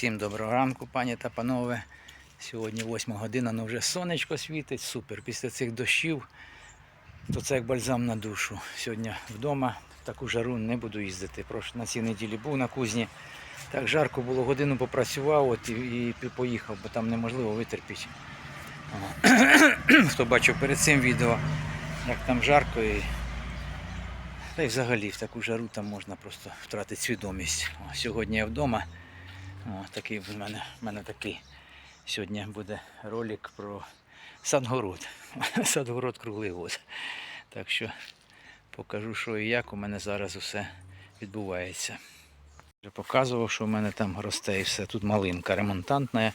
Всім доброго ранку, пані та панове. Сьогодні 8 година, але вже сонечко світить, супер. Після цих дощів, то це як бальзам на душу. Сьогодні вдома в таку жару не буду їздити. Прош на цій неділі був на кузні. Так жарко було, годину попрацював от, і, і поїхав, бо там неможливо витерпіти. Хто бачив перед цим відео, як там жарко і та й взагалі в таку жару там можна просто втратити свідомість. О, сьогодні я вдома. О, такий в мене, в мене такий сьогодні буде ролик про садгород. Садгород круглий год. Так що покажу, що і як у мене зараз усе відбувається. Вже показував, що в мене там росте і все. Тут малинка ремонтантна.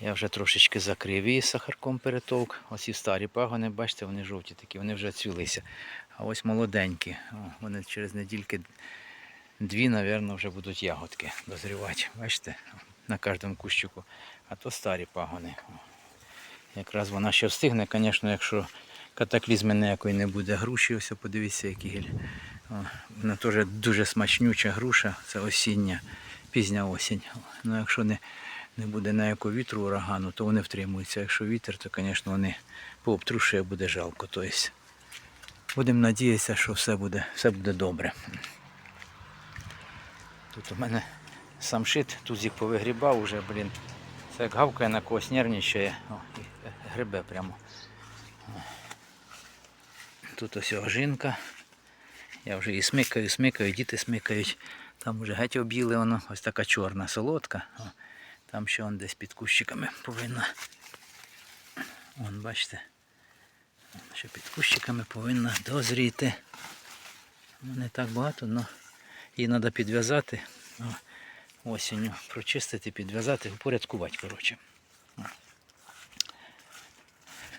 Я вже трошечки закрив її сахарком перетовк. Оці старі пагони, бачите, вони жовті такі, вони вже цвілися. А ось молоденькі. О, вони через недільки дві, мабуть, вже будуть ягодки дозрівати. Бачите, на кожному кущику. А то старі пагони. Якраз вона ще встигне, звісно, якщо катаклізми ніякої не буде. Груші, ось подивіться, які гіль. Вона теж дуже смачнюча груша, це осіння, пізня осінь. Ну, якщо не, не буде ніякого вітру, урагану, то вони втримуються. Якщо вітер, то, звісно, вони пообтрушує, буде жалко. Тобто, будемо надіятися, що все буде, все буде добре. Тут у мене самшит, тузик повигрібав уже, блін. Це як гавкає на когось нервничає. О, і грибе прямо. Тут ось ожинка. Я вже її смикаю, смикаю, діти смикають. Там вже геть об'їли воно, ось така чорна солодка. О, там ще он десь під кущиками повинна. Вон, бачите. Ще під кущиками повинна дозріти. Не так багато, але її треба підв'язати. Осінню прочистити, підв'язати, упорядкувати, коротше.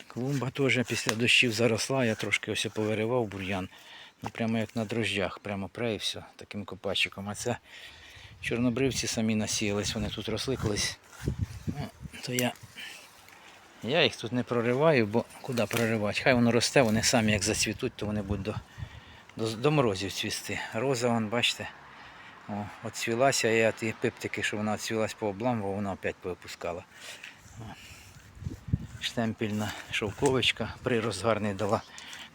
Клумба теж після дощів заросла, я трошки ось повиривав бур'ян. Ну, прямо як на дрожжах, прямо і все, таким копачиком. А це чорнобривці самі насіялись, вони тут росли колись. То я, я їх тут не прориваю, бо куди проривати? Хай воно росте, вони самі як зацвітуть, то вони будуть до, до, морозів цвісти. Роза, вон, бачите, о, отцвілася, я ті пиптики, що вона отцвілась по обламував, вона опять повипускала. Штемпільна шовковичка, прирост гарний дала.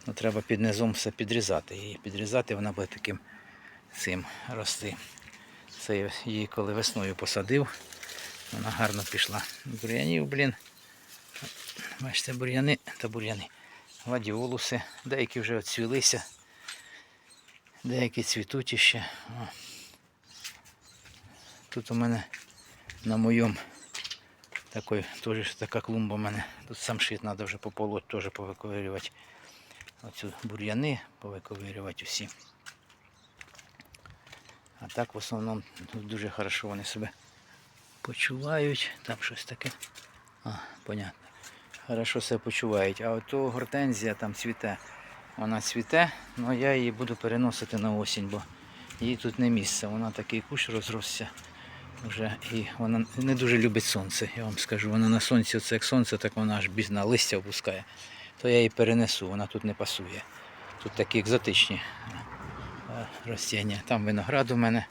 Ну, треба під низом все підрізати. Її підрізати, вона буде таким цим рости. Це я її коли весною посадив, вона гарно пішла. Бур'янів, блін. Бачите, бур'яни та бур'яни. Гладіолуси, деякі вже оцвілися, деякі цвітуть іще. О. Тут у мене на моєму такой, теж така клумба у мене. Тут сам шит треба вже пополоть, теж повиковирювати. Оцю бур'яни повиковирювати усі. А так в основному дуже хорошо вони себе почувають. Там щось таке. А, понятно. Хорошо себе почувають. А ото гортензія там цвіте. Вона цвіте, але я її буду переносити на осінь, бо їй тут не місце. Вона такий кущ розросся. Вже і вона не дуже любить сонце, я вам скажу. Вона на сонці, це як сонце, так вона аж бізна листя опускає. То я її перенесу, вона тут не пасує. Тут такі екзотичні е, ростіння. Там виноград у мене.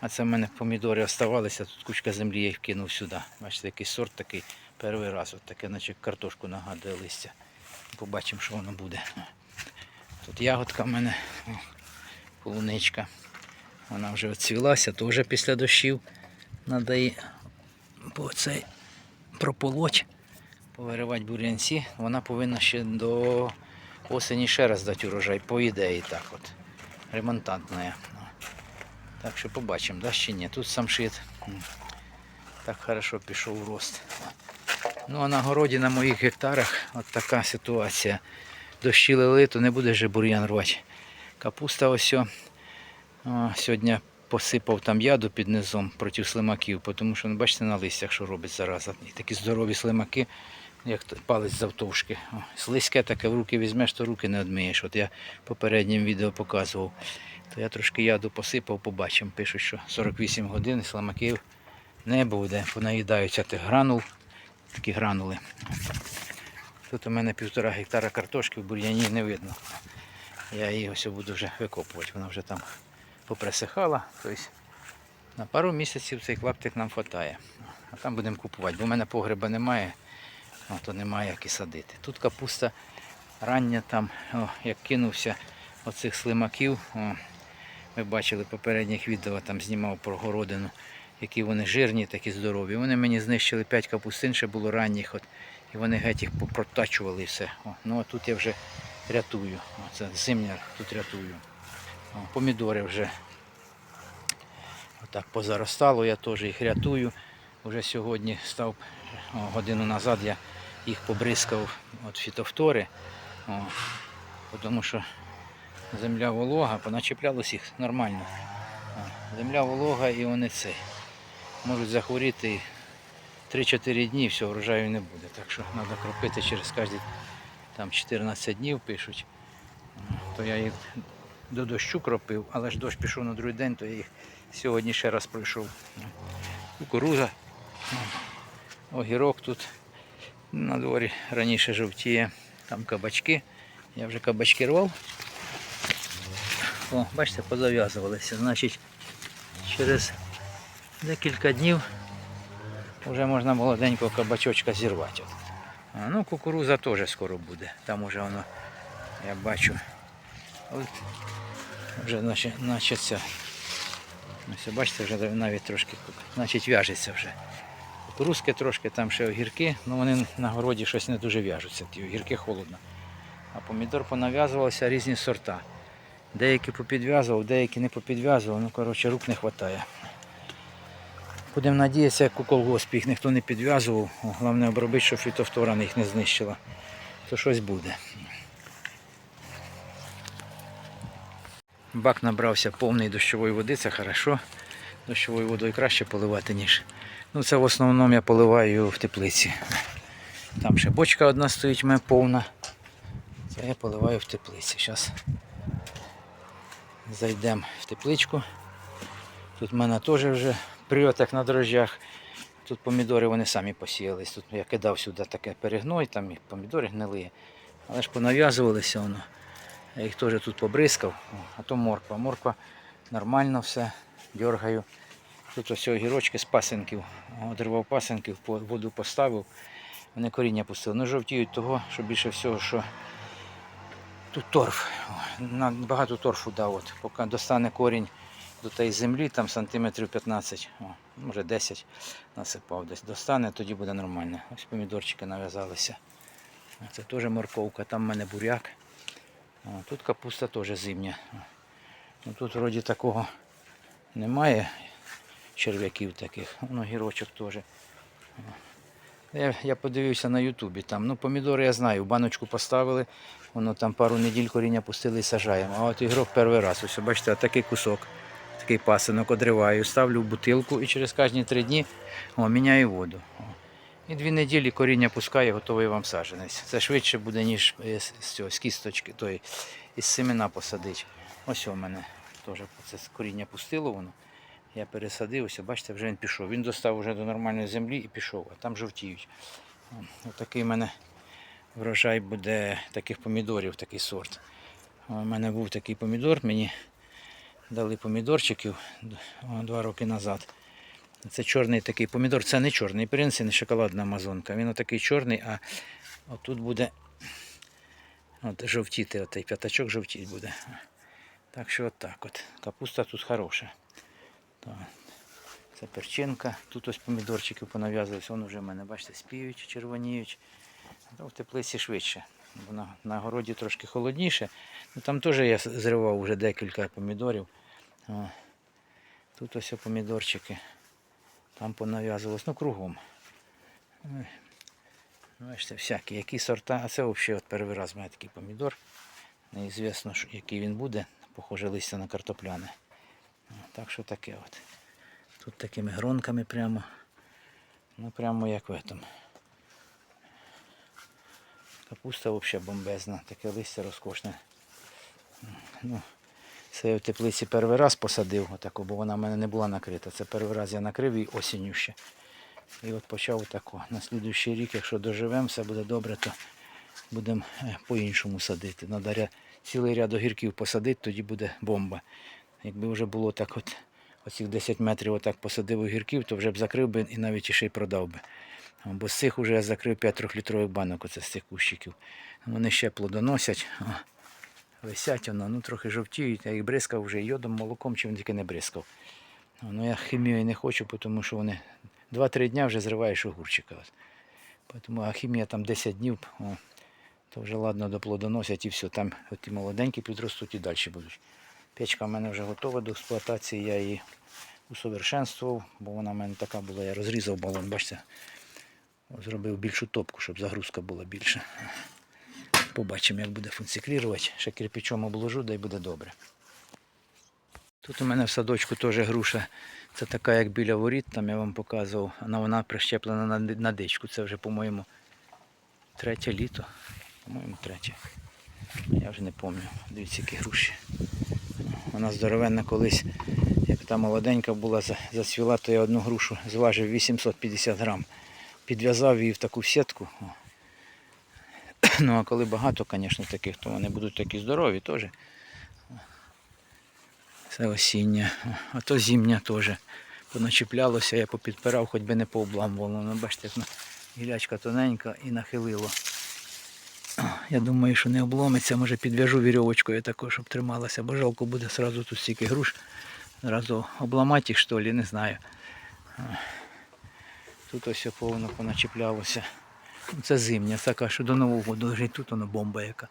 А це в мене помідори оставалися, тут кучка землі я їх кинув сюди. Бачите, який сорт такий перший раз. От таке, наче картошку нагадує листя. Побачимо, що воно буде. Тут ягодка в мене, о, полуничка. Вона вже оцвілася, теж після дощів. Треба її цей прополоть, повиривати бур'янці. Вона повинна ще до осені ще раз дати урожай, по ідеї так от. Ремонтантна. Так що побачимо, да, чи ні. Тут сам шит. Так хорошо пішов рост. Ну а на городі на моїх гектарах от така ситуація. Дощі лили, то не буде вже бур'ян рвати. Капуста ось. о. Сьогодні посипав там яду під низом проти слимаків, тому що, ну, бачите, на листях, що робить зараза. І такі здорові слимаки, як палець завтовшки. О, слизьке таке в руки візьмеш, то руки не одмиєш. От я попереднім відео показував. То я трошки яду посипав, побачимо. Пишуть, що 48 годин і слимаків не буде. Понаїдаються тих гранул, такі гранули. Тут у мене півтора гектара картошки в бур'яні не видно. Я її ось буду вже викопувати. Вона вже там поприсихала. Тобто На пару місяців цей клаптик нам вистачає. А там будемо купувати, бо в мене погреба немає, а то немає як і садити. Тут капуста рання там, о, як кинувся оцих слимаків. О, ви бачили попередніх відео, там знімав про городину, які вони жирні, такі здорові. Вони мені знищили 5 капустин, ще було ранніх, от, і вони геть їх попротачували і все. О, ну а тут я вже рятую. О, це зимня тут рятую. О, помідори вже отак позаростало, я теж їх рятую. Уже сьогодні став о, годину назад я їх побризкав от фітофтори. О, тому що земля волога, поначіплялось їх нормально. О, земля волога і вони цей. Можуть захворіти 3-4 дні, все, врожаю не буде. Так що треба кропити через кожні там 14 днів пишуть. То я їх до дощу кропив, але ж дощ пішов на другий день, то я їх сьогодні ще раз пройшов. Кукуруза, огірок тут на дворі раніше жовтіє, там кабачки. Я вже кабачки рвав. О, бачите, позав'язувалися. Значить, через декілька днів вже можна молоденького кабачочка зірвати. А, ну, кукуруза теж скоро буде. Там уже воно, я бачу, от, вже наче, наче. Ось, бачите, вже навіть трошки значить, в'яжеться вже. Кукурузки трошки, там ще огірки, ну вони на городі щось не дуже в'яжуться, ті огірки холодно. А помідор понав'язувалися різні сорта. Деякі попідв'язував, деякі не попідв'язував, ну коротше рук не вистачає. Будемо надіятися, як у колгоспі їх ніхто не підв'язував. Головне обробити, щоб фітофтора їх не знищила. То щось буде. Бак набрався повний дощової води, це хорошо. Дощовою водою краще поливати, ніж. Ну це в основному я поливаю в теплиці. Там ще бочка одна стоїть в повна. Це я поливаю в теплиці. Зараз зайдемо в тепличку. Тут в мене теж вже прильот, як на дрожжах. Тут помідори вони самі посіялись. Тут я кидав сюди таке перегной, там і помідори гнили. Але ж понав'язувалися воно. Я їх теж тут побризкав. А то морква. Морква нормально все, дергаю. Тут ось огірочки з пасенків. Одривав пасенків, воду поставив. Вони коріння пустили. Ну, жовтіють того, що більше всього, що тут торф. Багато торфу дав. От. Поки достане корінь до тієї землі, там сантиметрів 15, о, може 10 насипав десь. Достане, тоді буде нормально. Ось помідорчики нав'язалися. Це теж морковка, там в мене буряк. О, тут капуста теж зимня. Ну, тут вроді такого немає черв'яків таких. Воно гірочок теж. Я, я подивився на Ютубі. Там, ну, помідори я знаю, баночку поставили, воно там пару неділь коріння пустили і сажаємо. А от ігрок перший раз. Ось бачите, такий кусок, такий пасинок одриваю, ставлю в бутилку і через кожні три дні о, міняю воду. О. І дві неділі коріння пускає, готовий вам саджанець. Це швидше буде, ніж е, з, цього, з кісточки, той, із семена посадити. Ось у мене теж це коріння пустило воно. Я пересадив, ось, бачите, вже він пішов. Він достав вже до нормальної землі і пішов, а там жовтіють. Отакий в мене врожай буде таких помідорів, такий сорт. У мене був такий помідор, мені дали помідорчиків два роки назад. Це чорний такий помідор, це не чорний принц, це не шоколадна амазонка. Він отакий чорний, а отут буде от, жовтіти, отей п'ятачок жовтіть буде. Так що отак от. Капуста тут хороша. Це перчинка. Тут ось помідорчики понав'язувалися, вони вже в мене, бачите, спіють, червоніють. В теплиці швидше. На, на городі трошки холодніше. Ну, там теж я зривав вже декілька помідорів. О. Тут ось помідорчики. Там понав'язувалось, ну кругом. Бачите, всякі, які сорта. А це взагалі от перший раз мене такий помідор. Неізвісно, який він буде. Похоже листя на картопляне. Так що таке от. Тут такими гронками прямо. Ну прямо як в этом. Капуста взагалі бомбезна, таке листя розкошне. Ну, це я в теплиці перший раз посадив, отаку, бо вона в мене не була накрита. Це перший раз я накрив її осінню ще. І от почав отако. На слідуючий рік, якщо доживемо, все буде добре, то будемо е, по-іншому садити. Ря- цілий ряд огірків посадити, тоді буде бомба. Якби вже було так от оцих 10 метрів отак посадив огірків, то вже б закрив би і навіть ще й продав би. Бо з цих вже я закрив 5 трьохлітрових банок оце з цих кущиків. Вони ще плодоносять. О, висять воно, ну трохи жовтіють, я їх бризкав вже йодом, молоком, чим тільки не бризкав. Ну я хімію не хочу, тому що вони 2-3 дня вже зриваєш огурчика. Тому, а хімія там 10 днів, о, то вже ладно доплодоносять і все. Там от ті молоденькі підростуть і далі будуть. Печка в мене вже готова до експлуатації, я її усовершенствував, бо вона в мене така була, я розрізав балон, бачите, зробив більшу топку, щоб загрузка була більша. Побачимо, як буде функціонувати. Ще кирпичом обложу, да й буде добре. Тут у мене в садочку теж груша. Це така, як біля воріт, там я вам показував. Вона, вона прищеплена на, дичку. Це вже, по-моєму, третє літо. По-моєму, третє. Я вже не пам'ятаю. Дивіться, які груші. Вона здоровенна колись, як та молоденька була, за- зацвіла, то я одну грушу зважив 850 грам. Підв'язав її в таку сітку. Ну а коли багато, звісно, таких, то вони будуть такі здорові теж. Це осіння. А то зімня теж. Поначіплялося, я попідпирав, хоч би не пообламувало. Ну, бачите, як гілячка тоненька і нахилило. Я думаю, що не обломиться, може підв'яжу вірьовочкою також, щоб трималася, бо жалко буде сразу тут стільки груш. Зразу обламати їх, що ли, не знаю. Тут ось повно поначіплялося. Ну, Це зимня, така, що до Нового лежить тут воно бомба яка.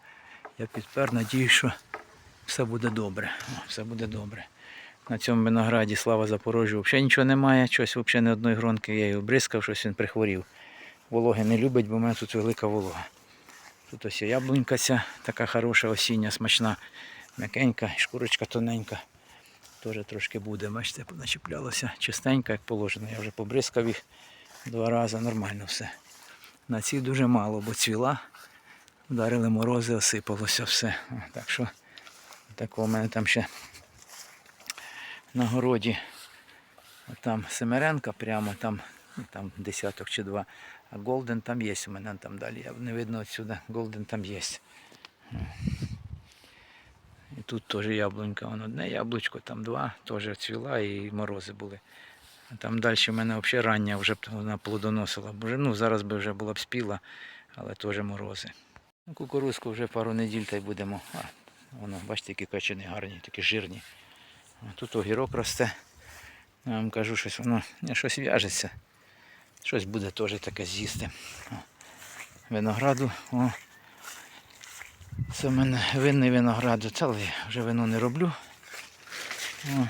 Я підпер, надію, що все буде добре. О, все буде добре. На цьому винограді слава Запорожжю взагалі нічого немає, щось взагалі не одної гронки, я його бризкав, щось він прихворів. Вологи не любить, бо в мене тут велика волога. Тут ось яблунька ця, така хороша, осіння, смачна, м'якенька, шкурочка тоненька. Теж трошки буде, бачите, начіплялося чистенько, як положено. Я вже побризкав їх два рази, нормально все. На цій дуже мало, бо цвіла. Вдарили морози, осипалося все. Так що такого в мене там ще на городі. Там Семеренка прямо, там, ну, там десяток чи два. А Голден там є у мене там далі. Не видно отсюди. Голден там є. І тут теж яблунька. Воно одне яблучко, там два, теж цвіла і морози були. Там далі в мене взагалі рання вже б вона плодоносила. Ну, зараз би вже була б спіла, але теж морози. Ну, кукурузку вже пару неділь та й будемо. А, воно, бачите, які качани гарні, такі жирні. Тут огірок росте. Я вам кажу, щось воно щось в'яжеться. Щось буде теж таке з'їсти. Винограду. О. Це в мене винний виноград, але вже вино не роблю. О.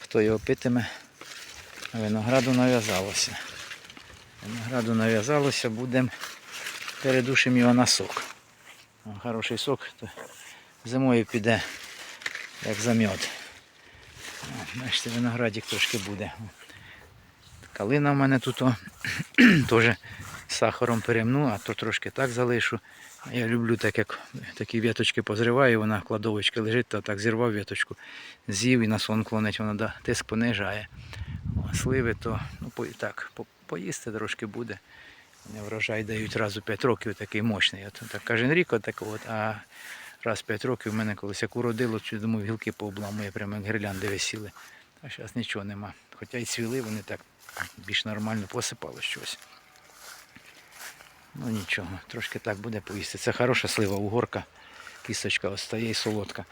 Хто його питиме? Винограду нав'язалося. Винограду нав'язалося, будемо передушимо його на сок. Хороший сок, то зимою піде як за О, Бачите, виноградик трошки буде. Калина в мене тут теж сахаром перемну, а то трошки так залишу. А Я люблю так, як такі віточки позриваю, вона кладовочка лежить, то так зірвав віточку, з'їв і на сон клонить, вона да, тиск понижає. О, сливи то ну, по, так, по, поїсти трошки буде. Вони врожай дають раз у 5 років такий мощний. От, так, кожен рік отак от, а раз 5 років в мене колись як уродило, чи думаю, гілки пообламує, прямо як гірлянди висіли. А зараз нічого нема. Хоча й цвіли, вони так більш нормально посипало щось. Ну нічого, трошки так буде поїсти. Це хороша слива, угорка, кісточка остає і солодка.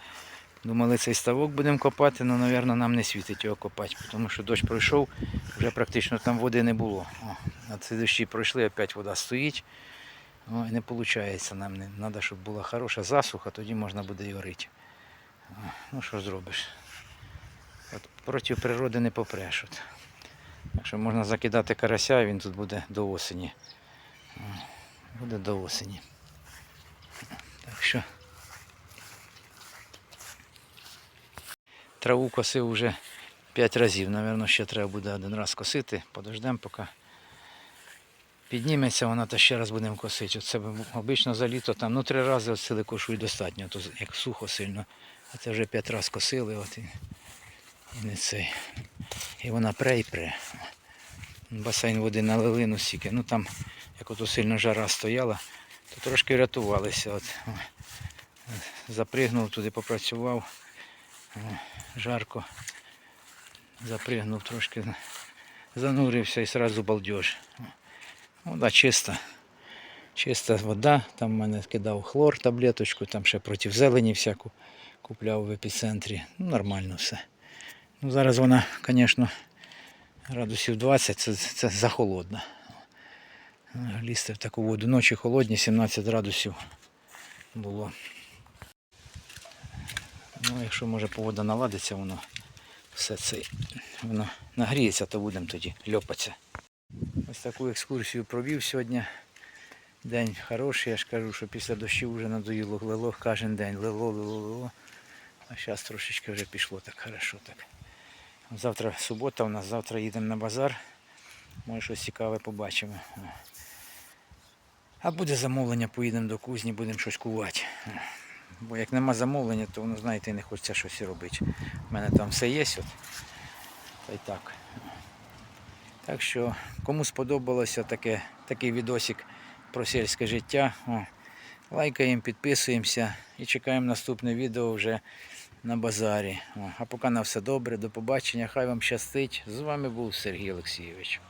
Думали, цей ставок будемо копати, але, мабуть, нам не світить його копати, тому що дощ пройшов, вже практично там води не було. О, а ці дощі пройшли, опять вода стоїть. О, і не виходить нам. Треба, щоб була хороша засуха, тоді можна буде його рити. Ну що зробиш? От проти природи не попреш. От. Якщо можна закидати карася, він тут буде до осені. Буде до осені. Так що. Траву косив вже 5 разів. Навірно, ще треба буде один раз косити. Подождемо, поки підніметься вона, то ще раз будемо косити. Оце б- обично за літо там, ну три рази от сили кошують достатньо, то як сухо сильно. А це вже 5 разів косили, от і, і не цей. І вона пре і пре. Басейн води налили, ну стільки. Ну там, як ото сильно жара стояла, то трошки врятувалися. От. Запригнув туди, попрацював. Жарко. Запригнув трошки, занурився і одразу балдеж. Вода чиста. Чиста вода. Там в мене кидав хлор таблеточку, там ще проти зелені всяку купляв в епіцентрі. Ну, нормально все. Ну, зараз вона, звісно, градусів 20, це, це захолодна. Лізти в таку воду. Ночі холодні, 17 градусів було. Ну, якщо може погода наладиться, воно все це воно нагріється, то будемо тоді льопатися. Ось таку екскурсію провів сьогодні. День хороший, я ж кажу, що після дощів вже надоїло лило кожен день. Лило, лило, лило. А зараз трошечки вже пішло так хорошо. Так. Завтра субота у нас, завтра їдемо на базар. Може щось цікаве побачимо. А буде замовлення, поїдемо до кузні, будемо щось кувати. Бо як нема замовлення, то воно, знаєте, не хочеться щось робити. У мене там все є. От. Та й так. Так що, кому сподобалося таке, такий відосик про сільське життя, о, лайкаємо, підписуємося і чекаємо наступне відео вже на базарі. О, а поки на все добре, до побачення, хай вам щастить. З вами був Сергій Олексійович.